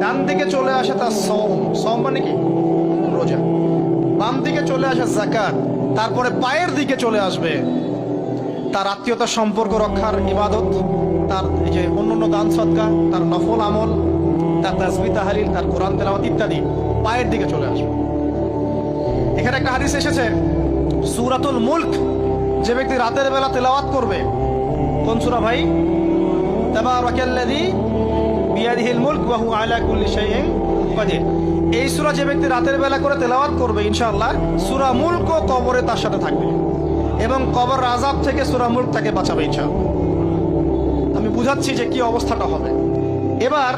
ডান দিকে চলে আসে তার সম সম মানে কি? রোজা। বাম দিকে চলে আসে জাকাত তারপরে পায়ের দিকে চলে আসবে তার আত্মীয়তার সম্পর্ক রক্ষার ইবাদত, তার এই যে অন্য অন্য দান সৎকা তার নফল আমল, তার তাসবি তাহালিল, তার কোরআন তেলাওয়াত ইত্যাদি পায়ের দিকে চলে আসবে। এখানে একটা হাদিস এসেছে, সুরাতুল মুলক। যে ব্যক্তি রাতের বেলা তেলাওয়াত করবে, কোন সূরা ভাই? তাবারাকাল্লাযী বিয়াদিহিল মুলক হুয়া আলা এই সূরা যে ব্যক্তি রাতের বেলা করে তেলাওয়াত করবে, ইনশাআল্লাহ, সূরা মুলক ও কবরে তার সাথে থাকবে। এবং কবর আযাব থেকে সূরা মুলক তাকে বাঁচাবে, ইনশাআল্লাহ। আমি বুঝাচ্ছি যে কি অবস্থাটা হবে। এবার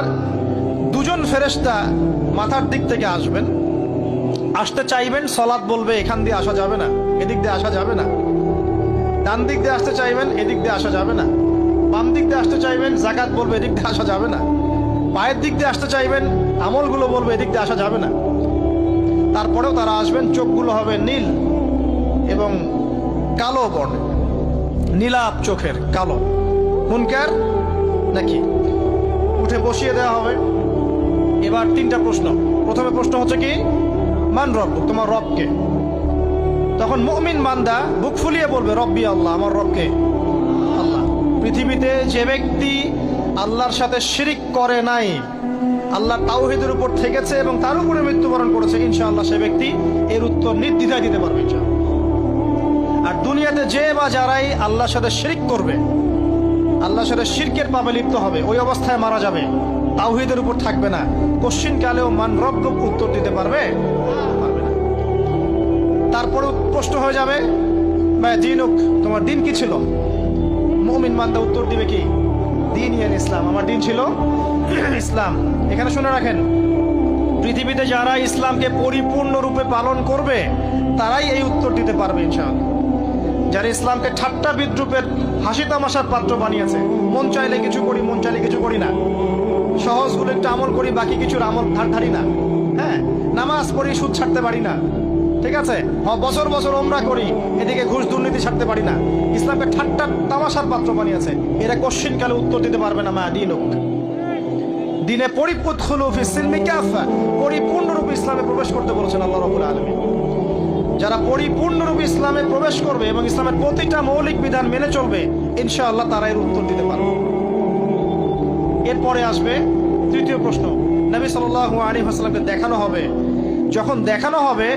দুজন ফেরেশতা মাথার দিক থেকে আসবেন। আসতে চাইবেন, সলাৎ বলবে, এখান দিয়ে আসা যাবে না, এদিক দিয়ে আসা যাবে না। ডান দিক দিয়ে আসতে চাইবেন, এদিক দিয়ে আসা যাবে না। বাম দিক দিয়ে আসতে চাইবেন, জাকাত বলবে, এদিক দিয়ে আসা যাবে না। পায়ের দিক দিয়ে আসতে চাইবেন, আমলগুলো বলবে, এদিক দিয়ে আসা যাবে না। তারপরেও তারা আসবেন, চোখগুলো হবে নীল এবং কালো বর্ণের। নীলাপ চোখের, কালো। মুনকার নাকি? উঠে বসিয়ে দেওয়া হবে। এবার তিনটা প্রশ্ন। প্রথমে প্রশ্ন হচ্ছে কি, মান রব, তোমার রবকে? তখন মুমিন বান্দা বুক ফুলিয়ে বলবে, রব্বি আল্লাহ, আমার রবকে। আল্লাহ। পৃথিবীতে যে ব্যক্তি আল্লাহর সাথে শিরিক করে নাই। আল্লাহ তাওহিদের উপর থেকেছে এবং তার উপরে মৃত্যুবরণ করেছে। ইনশাআল্লাহ সে ব্যক্তি এর উত্তর নির্দ্বিধায় দিতে পারবে আর দুনিয়াতে যে বা যারাই আল্লাহর সাথে শিরিক করবে, আল্লাহর সাথে শিরকের পাবে লিপ্ত হবে, ওই অবস্থায় মারা যাবে। তাওহিদের উপর থাকবে না। কোশ্চিন কালেও মান রব্য উত্তর দিতে পারবে? না। তারপরে প্রশ্ন হয়ে যাবে বা দিনুক তোমার দিন কি ছিল? মুমিন মান্দা উত্তর দিবে কি? দিন ইয়ান ইসলাম। আমার দিন ছিল ইসলাম। এখানে শুনে রাখেন, পৃথিবীতে যারা ইসলামকে পরিপূর্ণরূপে পালন করবে, তারাই এই উত্তর দিতে পারবে ইনশাআল্লাহ। যারা ইসলামকে ঠাট্টা বিদ্রুপের হাসি তামাশার পাত্র বানিয়েছে, মন চাইলে কিছু করি, মন চাইলে কিছু করি না। সহজগুলো একটু আমল করি, বাকি কিছুর আমল ধার ধারি না। হ্যাঁ নামাজ পড়ি, সুদ ছাড়তে পারি না। ঠিক আছে? হ, বছর বছর ওমরা করি। এদিকে ঘুষ দুর্নীতি ছাড়তে পারি না। ইসলামকে ঠাট্টা তামাশার পাত্র বানিয়েছে। এরা কোশ্চিন কালে উত্তর দিতে পারবে না মা দিন দিনে পরিপুত হলো পরিপূর্ণরূপে ইসলামে প্রবেশ করতে বলেছেন আল্লাহ রবুল আলমী যারা পরিপূর্ণরূপে ইসলামে প্রবেশ করবে এবং ইসলামের প্রতিটা মৌলিক বিধান মেনে চলবে ইনশাআল্লাহ তারা এর উত্তর দিতে পারবে। এরপরে আসবে তৃতীয় প্রশ্ন। নবী সাল্লাহ আলী হাসলামকে দেখানো হবে। যখন দেখানো হবে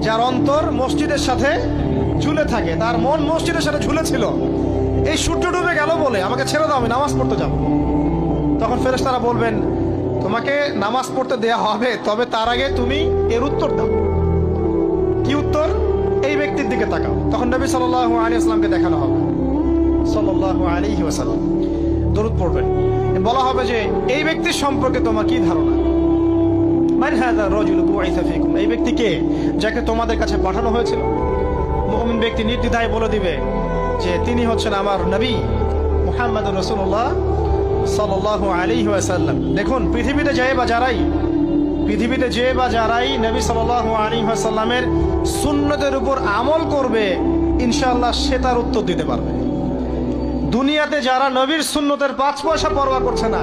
যার অন্তর মসজিদের সাথে ঝুলে থাকে, তার মন মসজিদের সাথে ঝুলে ছিল এই সূর্য ডুবে গেল বলে আমাকে ছেড়ে দাও, আমি নামাজ পড়তে যাব। তখন ফেরেশতারা বলবেন, তোমাকে নামাজ পড়তে দেয়া হবে, তবে তার আগে তুমি এর উত্তর দাও। কি উত্তর? এই ব্যক্তির দিকে তাকাও। তখন নবী সাল্লাহ আলী আসলামকে দেখানো হবে। সাল্লাহ আলী দরুদ পড়বেন। বলা হবে যে, এই ব্যক্তির সম্পর্কে তোমার কি ধারণা? এই ব্যক্তি কে যাকে তোমাদের কাছে পাঠানো হয়েছিল? মুমিন ব্যক্তি নির্দ্বিধায় বলে দিবে যে তিনি হচ্ছেন আমার নবী মুহাম্মদুর রাসূলুল্লাহ সাল্লাল্লাহু আলাইহি ওয়াসাল্লাম। দেখুন, পৃথিবীতে যে বা যারাই, পৃথিবীতে যে বা যারাই নবী সাল্লাল্লাহু আলী ওয়াসাল্লামের সুন্নতের উপর আমল করবে ইনশাল্লাহ সে তার উত্তর দিতে পারবে। দুনিয়াতে যারা নবীর সুন্নতের পাঁচ পয়সা পরোয়া করছে না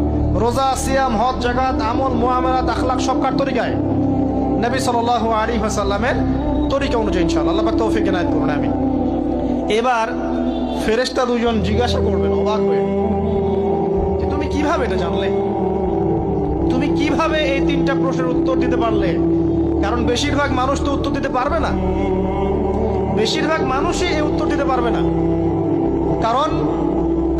রোজা, সিয়াম, হজ জাগাত আমল মোহামেরাত আখলাক সব কার তরিকায়? নবী সাল আলী হাসাল্লামের তরিকা অনুযায়ী ইনশাল্লাহ আল্লাহ তৌফিক এনায়েত করুন আমি এবার ফেরেশতা দুজন জিজ্ঞাসা করবেন, অবাক হয়ে। যে তুমি কীভাবে এটা জানলে? তুমি কীভাবে এই তিনটা প্রশ্নের উত্তর দিতে পারলে? কারণ বেশিরভাগ মানুষ তো উত্তর দিতে পারবে না। বেশিরভাগ মানুষই এই উত্তর দিতে পারবে না। কারণ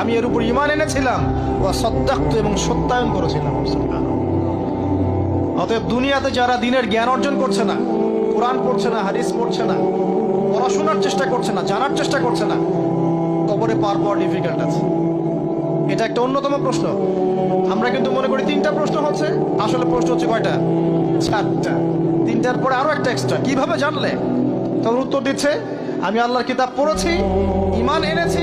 আমি এর উপর ইমান এনেছিলাম এবং সত্যায়ন করেছিলাম। অতএব দুনিয়াতে যারা দিনের জ্ঞান অর্জন করছে না, কোরআন পড়ছে না, হাদিস পড়ছে না, পড়াশোনার চেষ্টা করছে না, জানার চেষ্টা করছে না কবরে পার পাওয়া ডিফিকাল্ট আছে। এটা একটা অন্যতম প্রশ্ন। আমরা কিন্তু মনে করি তিনটা প্রশ্ন হচ্ছে, আসলে প্রশ্ন হচ্ছে কয়টা? চারটা। তিনটার পরে আরও একটা এক্সট্রা কীভাবে জানলে? তখন উত্তর দিচ্ছে আমি আল্লাহর কিতাব পড়েছি ইমান এনেছি